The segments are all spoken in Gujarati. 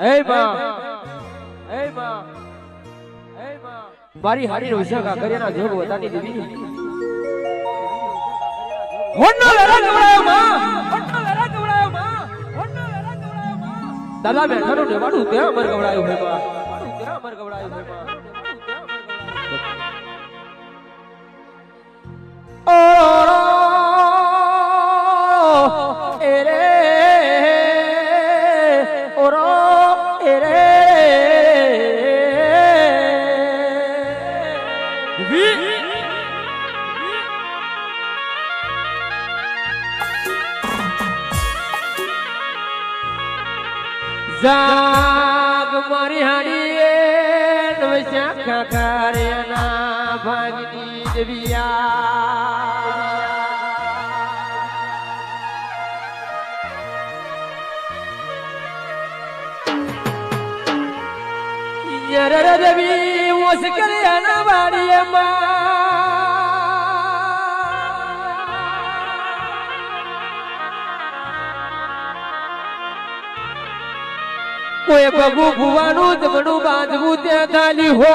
માં હે માં મારી હારી રોશકા કર્યાના જોગ વતાની દીવી હોન્નો લડા કવડાયો માં. હોન્નો લડા કવડાયો માં. હોન્નો લડા કવડાયો માં. દાદા બેઠાનો નેવાડું ત્યાં અમર કવડાયો હે માં ત્યાં અમર કવડાયો હે માં જાગ મારી હાડીએ નવશ્યા ખાખારેના ભાગની દેવિયા. યરર દેવી. કોઈ પગુ ભુવાનું જમણું બાંધવું ત્યાં ખાલી હો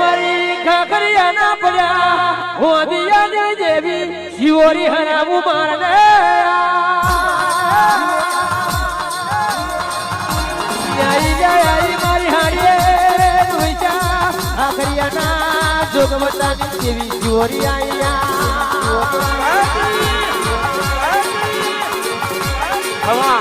મારી ખાખરિયાના પડ્યા હોદિયા જેવી શિવોરી હરાવું મારને. જોગવતાની જેવી શિવોરી આયા. હવા